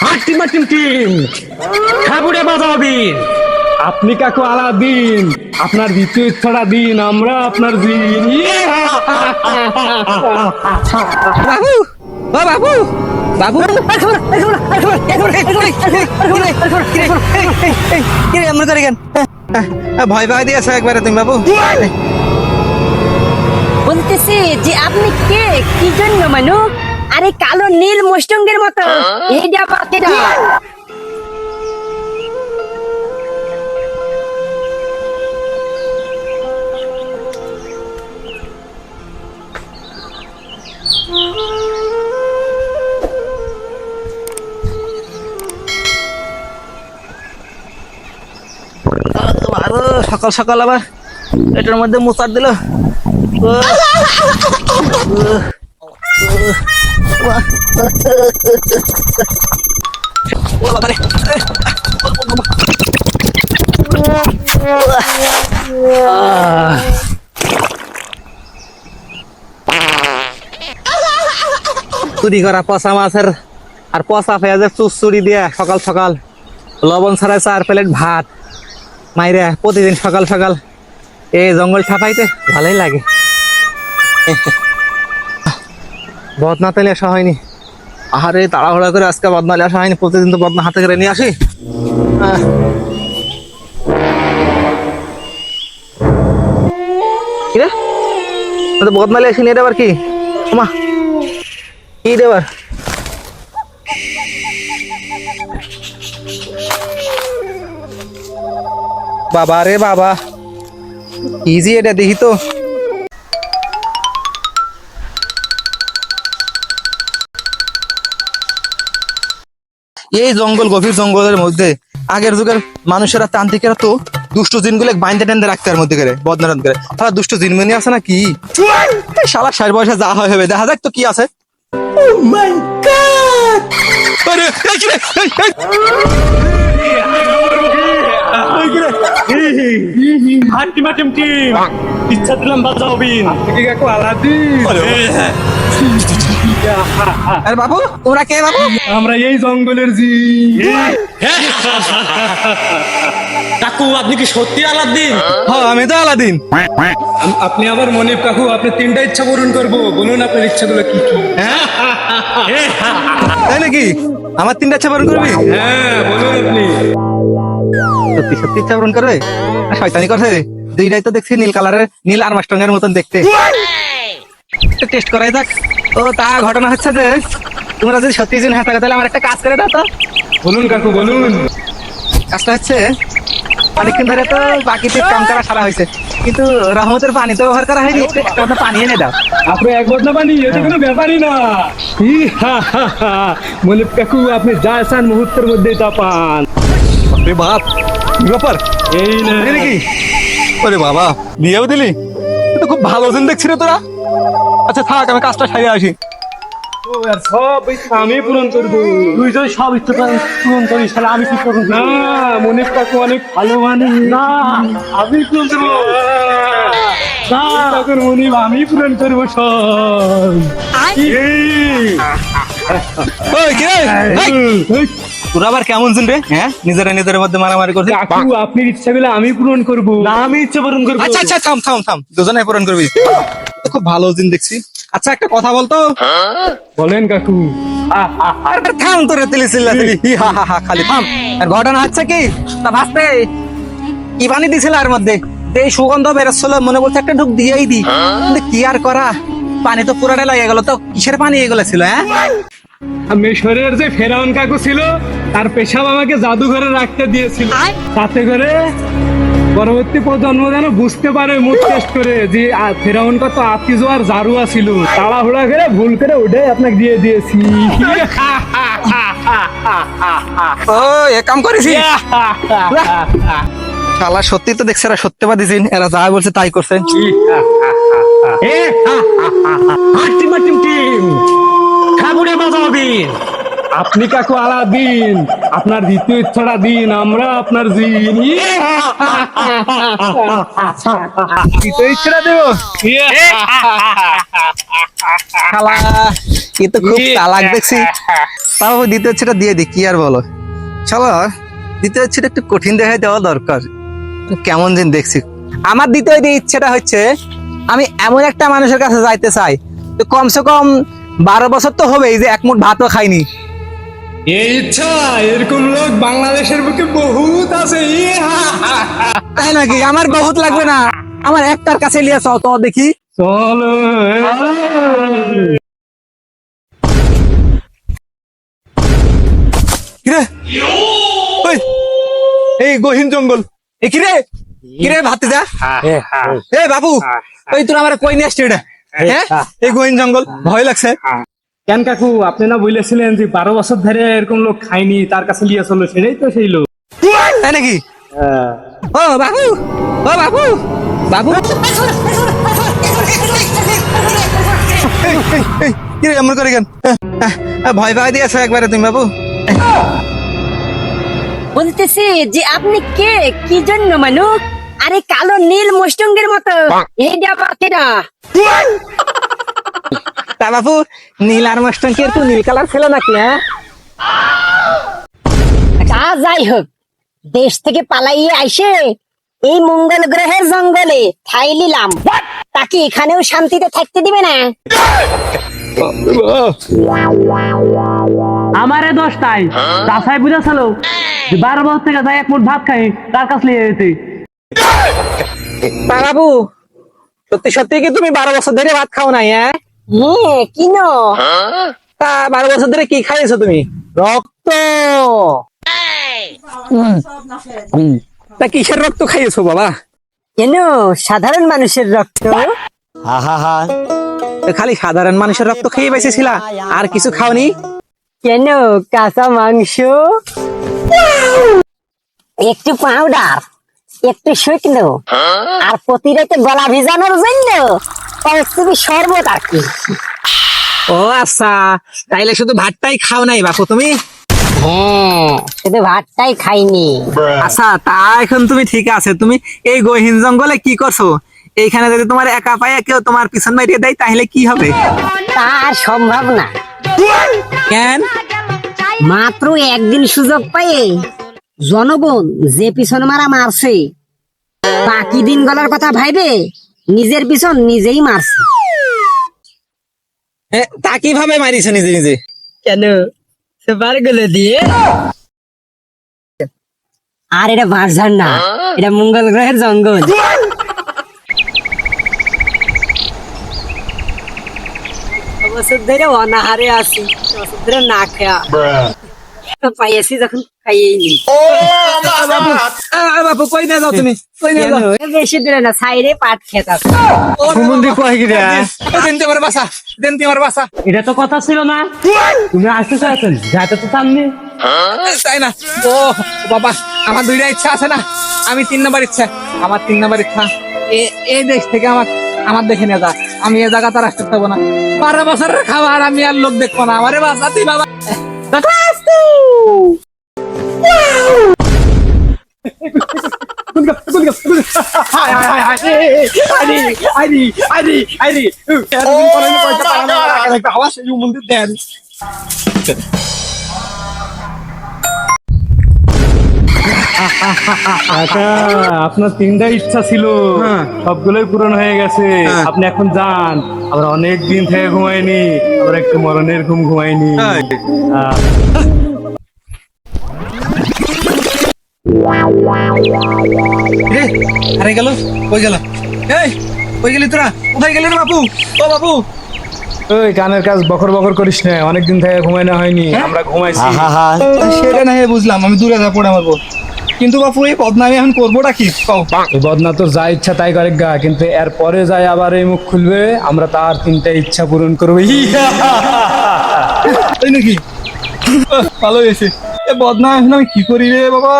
হাট্টি মাটিম team ঠাকুরে বাজাবিন আপনি কাকু Aladdin আপনার দ্বিতীয় ইচ্ছাটা দিন আমরা আপনার দিন বাবু ও বাবু বাবু আমরা কেন ভয় ভয় দিয়েছ একবারে তুমি বাবু বলতেছি যে আপনি কে কি জন্য মানু আরে কালো নীল মুষ্টঙ্গের মতো। এইটা আরও সকাল সকাল আবার এটার মধ্যে মুসার দিল। চুরি করা পচা মাছের আর পচা পেঁয়াজের চুচুরি দিয়া সকাল সকাল লবণ ছাড়া চার প্লেট ভাত। মাইরে, প্রতিদিন সকাল সকাল এই জঙ্গল ঠাপাইতে ভালোই লাগে। বদনা তেলে আসা হয়নি। আহারে, তাড়াহুড়া করে আজকে বদনালে আসা হয়নি, প্রতিদিন তো বদনা হাতে করে নিয়ে আসি। বদনালে আসিনি, এটা আবার কি? মা কি রে আবার বাবা রে বাবা ইজি এটা দেখি তো। এই জঙ্গল গভীর জঙ্গলের মধ্যে আগের যুগের মানুষেরা তান্ত্রিকেরা তো দুষ্ট জিনগুলো বাইন্দে টেন্দে রাখতে আর মধ্যে করে বদনারান করে তারা দুষ্ট জিনমনি আছে না কি শালা ষাট বয়সে যা হয় হবে দেখা যাক তো কি আছে আরে, মাটিম টিম ইচ্ছা দিলাম আপনি কাকু আলাদিন। আরে বাবু তোমরা কে বাবু? আমরা এই জঙ্গলের জি কাকু আপনি কি সত্যি আলাদিন? হ্যাঁ আমি তো আলাদিন। আপনি আবার মনিব কাকু আপনি তিনটা ইচ্ছা পূরণ করব। বলুন আপনার ইচ্ছাগুলো কি কি? তাই নাকি? আমার তিনটা ইচ্ছা পূরণ করবি? হ্যাঁ বলুন আপনি। সত্যি সত্যি ইচ্ছা পূরণ করবে শয়তানি করছে দুইটাই তো দেখছি নীল কালারের নীল আর মাস্টঙ্গের মতন দেখতে। টেস্ট করাই থাক ও তা ঘটনা হচ্ছে যে তোমরা যদি সত্যি জন তাহলে আমার একটা কাজ করে দাও তো। বলুন কাকু বলুন। কাজটা হচ্ছে অনেকক্ষণ ধরে তো বাকিতে কাম করা সারা হয়েছে। কিন্তু রহমতের পানি তো ব্যবহার করা হয়নি। একটা মতো পানি এনে দাও। আপনি এক বদনা পানি এটা কোনো ব্যাপারই না। মনিব কাকু আপনি যা চান মুহূর্তের মধ্যেই তা পান। রে বাপ। কি ব্যাপার? এই নাকি? ওরে বাবা বিয়েও দিলি? তো খুব ভালো দিন দেখছি রে তোরা। আচ্ছা থাক আমি কাজটা সারিয়ে আসি। ও সব আমি পূরণ করব তুই যদি সব ইচ্ছা পূরণ করিস তাহলে আমি কি করব? না মনিব কাকু অনেক ভালো মানুষ না আমি পূরণ করব। না। কাকুর মনিব আমি পূরণ করব সব। তোরা আবার কেমন ছিল রে? হ্যাঁ? নিজেরা নিজের মধ্যে মারামারি করছে। কাকু আপনার ইচ্ছাগুলো আমি পূরণ করব। না আমি ইচ্ছা পূরণ করব। আচ্ছা আচ্ছা থাম থাম থাম। দুজনে পূরণ করবি। খুব ভালো দিন দেখছি। আচ্ছা একটা কথা বলতো? বলেন কাকু। আরে থাম তোরে তিলি চিল্লা তিলি। হি হা হা হা খালি থাম। আর ঘটনা হচ্ছে কি? তা ভাসতে কি পানি দিছিল আর মধ্যে? এই সুগন্ধ বেরোচ্ছিল মনে বলছে একটা ঢুক দিয়েই দি। কিন্তু কি আর করা? পানি তো পুরাটা লাগে গেল তো কিসের পানি এগুলো ছিল হ্যাঁ? মিশরের যে ফেরাউন কাকু ছিল তার পেশাব আমাকে জাদুঘরে রাখতে দিয়েছিল। তাতে করে পরবর্তী প্রজন্ম যেন বুঝতে পারে মুখ টেস্ট করে যে ফেরাউন কত আতিজ আর জারুয়া ছিল। তাড়াহুড়া করে ভুল করে ওটাই আপনাকে দিয়ে দিয়েছি। ও এ কাম করেছি শালা সত্যি তো দেখছে এরা সত্যবাদী জিন এরা যা বলছে তাই করছে। মাটিম টিম বাজাবিন আপনি কাকু আলাদিন আপনার দ্বিতীয় ইচ্ছাটা দিন আমরা আপনার জিন। ইয়ে। দ্বিতীয় ইচ্ছাটা দেবো? শালা এ তো খুব চালাক দেখছি। তাও দ্বিতীয় ইচ্ছেটা দিয়ে দিই কি আর বলো? চলো দ্বিতীয় ইচ্ছেটা একটু কঠিন দেখায় দেওয়া দরকার। কেমন দিন দেখছি। আমার দ্বিতীয় ইচ্ছেটা হচ্ছে আমি এমন একটা মানুষের কাছে যাইতে চাই। তো কমসে কম বারো বছর তো হবেই যে এক মুঠ ভাতও খাইনি। এই ইচ্ছা এরকম লোক বাংলাদেশের বুকে বহুত আছে ইয়ে তাই নাকি? আমার বহুত লাগবে না। আমার একটার কাছে লিয়ে চাও তো দেখি। চলো কিরে? এই গহীন জঙ্গল। এ কিরে? কিরে ভাতে যা এ বাবু ওই তোর আমার কই নিয়ে আসছি এটা হ্যাঁ? এই গহীন জঙ্গল ভয় লাগছে। কেন কাকু আপনি না বলেছিলেন যে বারো বছর ধরে এরকম লোক খায়নি তার কাছে লিয়ে চলো সেটাই তো সেই লোক। তাই নাকি? ও বাবু ও বাবু বাবু। কিরে এমন করে কেন? ভয় দিয়েছ একবারে তুমি বাবু। বলতেছি যে আপনি কে? কি জন্য মানুষ? আরে কালো নীল মুষ্টঙ্গের মতো। এই ডাবা কেডা তা বাবু নীল আর কি একটু নীল কালার ছিল নাকি হ্যাঁ? তা যাই হোক। দেশ থেকে পালাইয়ে আইসে এই মঙ্গল গ্রহের জঙ্গলে ঠাই নিলাম। তাকে এখানেও শান্তিতে থাকতে দিবে না। আমারে দোষ তাই। তাছাই বুঝেছিল যে বারো বছর থেকে যাই এক মুঠ ভাত খাই তার কাছে লিয়ে যেতে তা বাবু সত্যি সত্যি কি তুমি বারো বছর ধরে ভাত খাও নাই হ্যাঁ? হ্যাঁ তা বারো বছর ধরে কি খাইছো তুমি? রক্ত! তা কিসের রক্ত বাবা? কেন? সাধারণ মানুষের রক্ত? খালি সাধারণ মানুষের রক্ত খেয়ে বেঁচেছিলা আর কিছু খাওনি? কেন? কাঁচা মাংস? একটু পাউডার একটু শুকনো আর প্রতি রাতে গলা ভিজানোর জন্য তুমি শরবত আর কি ও আচ্ছা তাইলে শুধু ভাতটাই খাও নাই বাপু তুমি? হ্যাঁ শুধু ভাতটাই খাইনি। আচ্ছা তা এখন তুমি ঠিক আছে। তুমি এই গহীন জঙ্গলে কি করছ? এইখানে যদি তোমার একা পায়ে কেউ তোমার পিছন মারিয়ে দেয় তাহলে কি হবে? তা আর সম্ভব না। কেন? মাত্র একদিন সুযোগ পাইয়ে জনগণ যে পিছন মারা মারছে বাকি দিন গলার কথা ভাইবে নিজের পিছন নিজেই মারছে। তা কীভাবে মারিছো নিজে নিজে? কেন? সেবারগুলো দিয়ে। আর এটা বাঁশঝাড় না এটা মঙ্গল গ্রহের জঙ্গল। বছর ধরে অনাহারে আছি বছর ধরে না খেয়া। পাইয়াছি যখন খাইয়েই নি। বাপু কই না যাও তুমি? কই না যাও? বেশি দূরে না সাইডে পাট খেত আছে সুমন্দি কয় কি দেন তোমার বাসা দেন তোমার বাসা। এটা তো কথা ছিল না। তুমি আসতে চাইছেন? যাতে তো সামনে তাই না? ও বাবা আমার দুইটা ইচ্ছা আছে না। আমি তিন নম্বর ইচ্ছা। আমার তিন নম্বর ইচ্ছা। এ- এই দেশ থেকে আমার আমার দেখে নিয়ে যা। আমি এ জায়গা তার আসতে পারব না। বারো বছরের খাবার আমি আর লোক দেখব না। আমারে বাসা তুই বাবা মন্দির দেন আচ্ছা আপনার তিনটা ইচ্ছা ছিল। সবগুলোই পূরণ হয়ে গেছে। আপনি এখন যান। আমরা অনেক দিন থেকে ঘুমাইনি। আমরা একটু মরণের ঘুম ঘুমাইনি। রে আরে গেল কই গেল? এই কই গেলি তোরা? কোথায় গেলি রে বাপু? ও বাপু। ওই কানের কাজ বকর বকর করিস না অনেক দিন থেকে ঘুমাই না হয়নি আমরা ঘুমাইছি। সেটা না বুঝলাম আমি দূরে যা পড়ে কিন্তু বাপু এই বদনামি এখন করবোটা কি? এই বদনা তোর যা ইচ্ছা তাই করে গা কিন্তু এর পরে যাই আবার এই মুখ খুলবে আমরা তার তিনটা ইচ্ছা পূরণ করব। তাই নাকি? ভালো হয়েছে। এ বদনাম এখন আমি কি করি রে বাবা?